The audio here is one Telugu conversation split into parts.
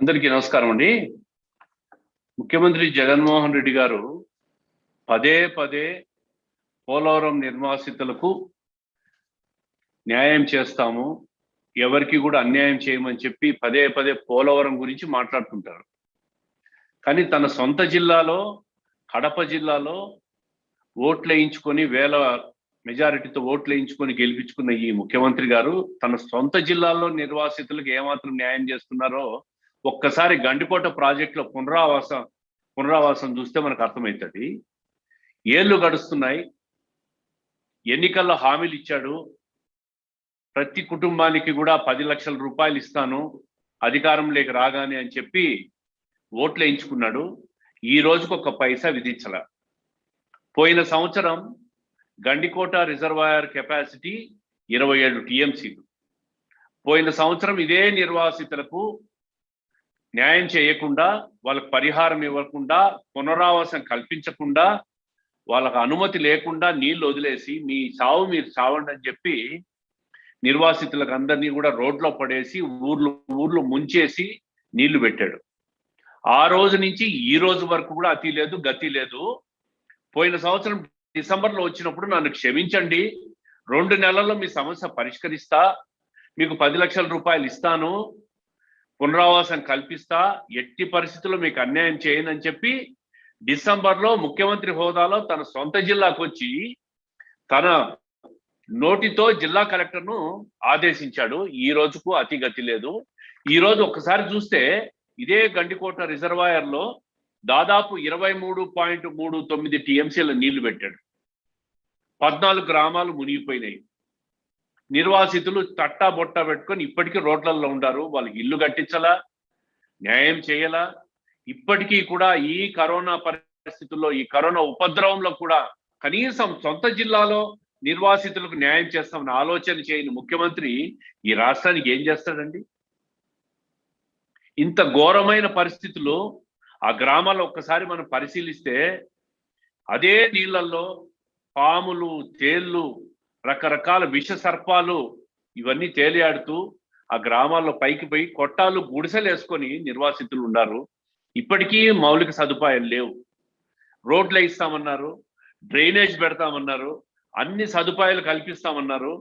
అందరికీ నమస్కారం అండి. ముఖ్యమంత్రి జగన్మోహన్ రెడ్డి గారు పదే పదే పోలవరం నిర్వాసితులకు న్యాయం చేస్తాము ఎవరికి కూడా అన్యాయం చేయమని చెప్పి పదే పదే పోలవరం గురించి మాట్లాడుతుంటారు. కానీ తన సొంత జిల్లాలో కడప జిల్లాలో ఓట్లు వేయించుకొని వేల మెజారిటీతో ఓట్లు వేయించుకొని గెలిపించుకున్న ఈ ముఖ్యమంత్రి గారు తన సొంత జిల్లాలో నిర్వాసితులకు ఏమాత్రం న్యాయం చేస్తున్నారో ఒక్కసారి గండికోట ప్రాజెక్టులో పునరావాసం పునరావాసం చూస్తే మనకు అర్థమవుతుంది. ఏళ్ళు గడుస్తున్నాయి. ఎన్నికల్లో హామీలు ఇచ్చాడు. ప్రతి కుటుంబానికి కూడా పది లక్షల రూపాయలు ఇస్తాను. అధికారంలోకి రాగానే అని చెప్పి ఓట్లు వేయించుకున్నాడు. ఈ రోజుకు ఒక పైసా విధించల. పోయిన సంవత్సరం గండికోట రిజర్వాయర్ కెపాసిటీ ఇరవై ఏడు టీఎంసీలు. పోయిన సంవత్సరం ఇదే నిర్వాసితులకు న్యాయం చేయకుండా వాళ్ళకి పరిహారం ఇవ్వకుండా పునరావాసం కల్పించకుండా వాళ్ళకు అనుమతి లేకుండా నీళ్ళు వదిలేసి మీ చావు మీరు చావండి అని చెప్పి నిర్వాసితులకు అందరినీ కూడా రోడ్లో పడేసి ఊర్లు ఊర్లు ముంచేసి నీళ్ళు పెట్టాడు. ఆ రోజు నుంచి ఈ రోజు వరకు కూడా అతి లేదు గతి లేదు. పోయిన సంవత్సరం డిసెంబర్లో వచ్చినప్పుడు నన్ను క్షమించండి. రెండు నెలల్లో మీ సమస్య పరిష్కరిస్తా. మీకు పది లక్షల రూపాయలు ఇస్తాను. పునరావాసం కల్పిస్తా ఎట్టి పరిస్థితుల్లో మీకు అన్యాయం చేయనని చెప్పి డిసెంబర్లో ముఖ్యమంత్రి హోదాలో తన సొంత జిల్లాకు వచ్చి తన నోటితో జిల్లా కలెక్టర్ను ఆదేశించాడు. ఈ రోజుకు అతి గతి లేదు. ఈ రోజు ఒకసారి చూస్తే ఇదే గండికోట రిజర్వాయర్లో దాదాపు ఇరవై మూడు పాయింట్ మూడు తొమ్మిది టీఎంసీల నీళ్ళు పెట్టాడు. పద్నాలుగు గ్రామాలు మునిగిపోయినాయి. నిర్వాసితులు తట్టా బొట్ట పెట్టుకొని ఇప్పటికీ రోడ్లలో ఉండారు. వాళ్ళకి ఇల్లు కట్టించలా న్యాయం చేయలా. ఇప్పటికీ కూడా ఈ కరోనా పరిస్థితుల్లో ఈ కరోనా ఉపద్రవంలో కూడా కనీసం సొంత జిల్లాలో నిర్వాసితులకు న్యాయం చేస్తామని ఆలోచన చేయని ముఖ్యమంత్రి ఈ రాష్ట్రానికి ఏం చేస్తాడండి? ఇంత ఘోరమైన పరిస్థితులు ఆ గ్రామాల్లో ఒక్కసారి మనం పరిశీలిస్తే అదే నీళ్ళల్లో పాములు తేళ్ళు రకరకాల విష సర్పాలు ఇవన్నీ తేలియాడుతూ ఆ గ్రామాల్లో పైకి పోయి కొట్టాలు గుడిసెలు వేసుకొని నిర్వాసితులు ఉన్నారు. ఇప్పటికీ మౌలిక సదుపాయాలు లేవు. రోడ్లు ఇస్తామన్నారు డ్రైనేజ్ పెడతామన్నారు అన్ని సదుపాయాలు కల్పిస్తామన్నారు.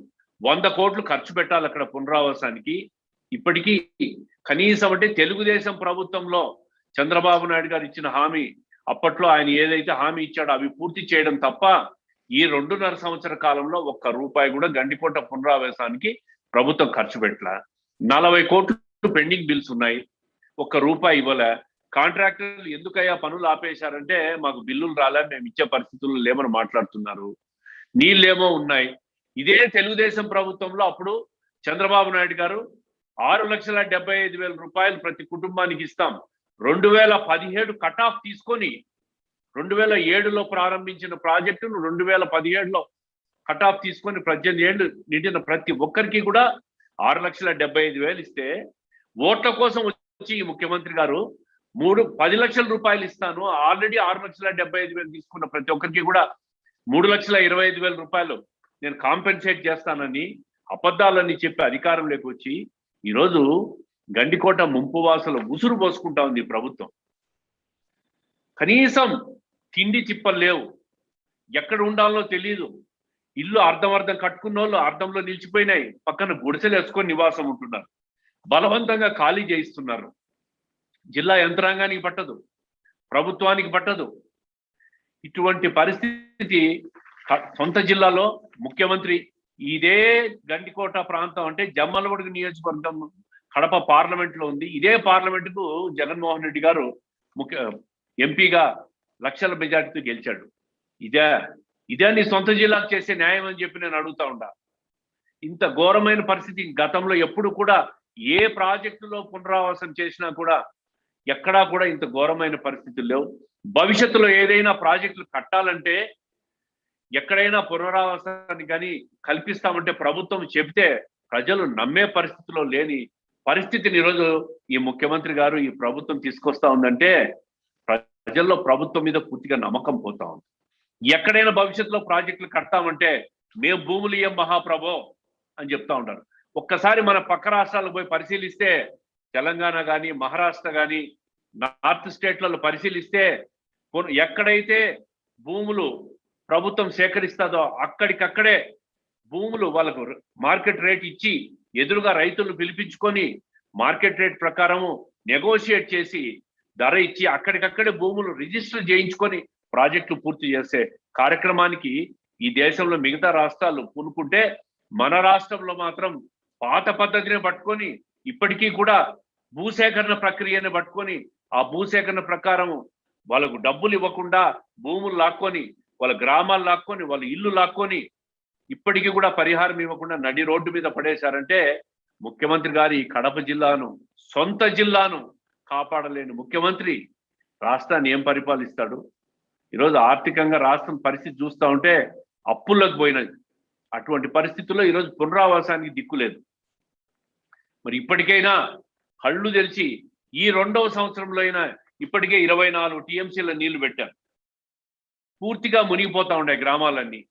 వంద కోట్లు ఖర్చు పెట్టాలి అక్కడ పునరావాసానికి. ఇప్పటికీ కనీసం అంటే తెలుగుదేశం ప్రభుత్వంలో చంద్రబాబు నాయుడు గారు ఇచ్చిన హామీ అప్పట్లో ఆయన ఏదైతే హామీ ఇచ్చాడో అవి పూర్తి చేయడం తప్ప ఈ రెండున్నర సంవత్సర కాలంలో ఒక్క రూపాయి కూడా గండికోట పునరావాసానికి ప్రభుత్వం ఖర్చు పెట్టలా. నలభై కోట్లు పెండింగ్ బిల్స్ ఉన్నాయి. ఒక్క రూపాయి ఇవ్వలే. కాంట్రాక్టర్లు ఎందుకయ్యా పనులు ఆపేశారంటే మాకు బిల్లులు రాలే మేము ఇచ్చే పరిస్థితుల్లో లేమని మాట్లాడుతున్నారు. నీళ్ళేమో ఉన్నాయి. ఇదే తెలుగుదేశం ప్రభుత్వంలో అప్పుడు చంద్రబాబు నాయుడు గారు ఆరు లక్షల డెబ్బై ఐదు వేల రూపాయలు ప్రతి కుటుంబానికి ఇస్తాం. రెండు వేల పదిహేడు కట్ ఆఫ్ తీసుకొని రెండు వేల ఏడులో ప్రారంభించిన ప్రాజెక్టును రెండు వేల పదిహేడులో కట్ ఆఫ్ తీసుకొని పద్దెనిమిది ఏళ్ళు నిండిన ప్రతి ఒక్కరికి కూడా ఆరు లక్షల డెబ్బై ఐదు వేలు ఇస్తే ఓట్ల కోసం వచ్చి ఈ ముఖ్యమంత్రి గారు మూడు పది లక్షల రూపాయలు ఇస్తాను. ఆల్రెడీ ఆరు లక్షల డెబ్బై ఐదు వేలు తీసుకున్న ప్రతి ఒక్కరికి కూడా మూడు లక్షల ఇరవై ఐదు వేల రూపాయలు నేను కాంపెన్సేట్ చేస్తానని అబద్ధాలని చెప్పి అధికారంలోకి వచ్చి ఈరోజు గండికోట ముంపు వాసులు ఉసురు పోసుకుంటా ఉంది ఈ ప్రభుత్వం. కనీసం తిండి చిప్పలు లేవు. ఎక్కడ ఉండాలో తెలియదు ఇల్లు అర్థం అర్థం కట్టుకున్న వాళ్ళు అర్ధంలో నిలిచిపోయినాయి. పక్కన గుడిసెలు వేసుకొని నివాసం ఉంటున్నారు. బలవంతంగా ఖాళీ చేయిస్తున్నారు. జిల్లా యంత్రాంగానికి పట్టదు. ప్రభుత్వానికి పట్టదు. ఇటువంటి పరిస్థితి సొంత జిల్లాలో ముఖ్యమంత్రి ఇదే గండికోట ప్రాంతం అంటే జమ్మలమడుగు నియోజకవర్గం కడప పార్లమెంట్లో ఉంది. ఇదే పార్లమెంట్కు జగన్మోహన్ రెడ్డి గారు ముఖ్య ఎంపీగా లక్షల మెజార్టీతో గెలిచాడు. ఇదే ఇదే నీ సొంత జిల్లాకు చేసే న్యాయం అని చెప్పి నేను అడుగుతా ఉండా ఇంత ఘోరమైన పరిస్థితి గతంలో ఎప్పుడు కూడా ఏ ప్రాజెక్టులో పునరావాసం చేసినా కూడా ఎక్కడా కూడా ఇంత ఘోరమైన పరిస్థితులు లేవు. భవిష్యత్తులో ఏదైనా ప్రాజెక్టులు కట్టాలంటే ఎక్కడైనా పునరావాసాన్ని కానీ కల్పిస్తామంటే ప్రభుత్వం చెబితే ప్రజలు నమ్మే పరిస్థితిలో లేని పరిస్థితిని ఈరోజు ఈ ముఖ్యమంత్రి గారు ఈ ప్రభుత్వం తీసుకొస్తా ఉందంటే ప్రజల్లో ప్రభుత్వం మీద పూర్తిగా నమ్మకం పోతా ఉంది. ఎక్కడైనా భవిష్యత్తులో ప్రాజెక్టులు కడతామంటే మేము భూములు ఇయ్యం మహాప్రభో అని చెప్తా ఉంటారు. ఒక్కసారి మన పక్క రాష్ట్రాలకు పోయి పరిశీలిస్తే తెలంగాణ కానీ మహారాష్ట్ర కానీ నార్త్ స్టేట్లలో పరిశీలిస్తే ఎక్కడైతే భూములు ప్రభుత్వం సేకరిస్తుందో అక్కడికక్కడే భూములు వాళ్ళకు మార్కెట్ రేట్ ఇచ్చి ఎదురుగా రైతులు పిలిపించుకొని మార్కెట్ రేట్ ప్రకారము నెగోషియేట్ చేసి ధర ఇచ్చి అక్కడికక్కడే భూములు రిజిస్టర్ చేయించుకొని ప్రాజెక్టులు పూర్తి చేసే కార్యక్రమానికి ఈ దేశంలో మిగతా రాష్ట్రాలు పూనుకుంటే మన రాష్ట్రంలో మాత్రం పాత పద్ధతిని పట్టుకొని ఇప్పటికీ కూడా భూసేకరణ ప్రక్రియని పట్టుకొని ఆ భూసేకరణ ప్రకారం వాళ్ళకు డబ్బులు ఇవ్వకుండా భూములు లాక్కొని వాళ్ళ గ్రామాలు లాక్కొని వాళ్ళ ఇల్లు లాక్కొని ఇప్పటికీ కూడా పరిహారం ఇవ్వకుండా నడి రోడ్డు మీద పడేశారంటే ముఖ్యమంత్రి గారి ఈ కడప జిల్లాను సొంత జిల్లాను కాపాడలేని ముఖ్యమంత్రి రాష్ట్రాన్ని ఏం పరిపాలిస్తాడు? ఈరోజు ఆర్థికంగా రాష్ట్రం పరిస్థితి చూస్తూ ఉంటే అప్పుల్లోకి పోయినది. అటువంటి పరిస్థితుల్లో ఈరోజు పునరావాసానికి దిక్కులేదు మరి ఇప్పటికైనా కళ్ళు తెరిచి ఈ రెండవ సంవత్సరంలో అయినా ఇప్పటికే ఇరవై నాలుగు టీఎంసీల నీళ్ళు పెట్టారు పూర్తిగా మునిగిపోతా ఉండే గ్రామాలన్నీ.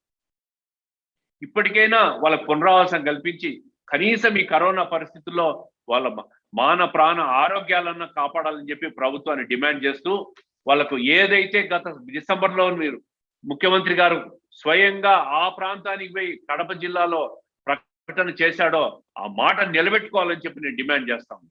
ఇప్పటికైనా వాళ్ళకు పునరావాసం కల్పించి కనీసం ఈ కరోనా పరిస్థితుల్లో వాళ్ళ మాన ప్రాణ ఆరోగ్యాలన్నా కాపాడాలని చెప్పి ప్రభుత్వాన్ని డిమాండ్ చేస్తూ వాళ్ళకు ఏదైతే గత డిసెంబర్లో మీరు ముఖ్యమంత్రి గారు స్వయంగా ఆ ప్రాంతానికి పోయి కడప జిల్లాలో ప్రకటన చేశాడో ఆ మాట నిలబెట్టుకోవాలని చెప్పి నేను డిమాండ్ చేస్తాను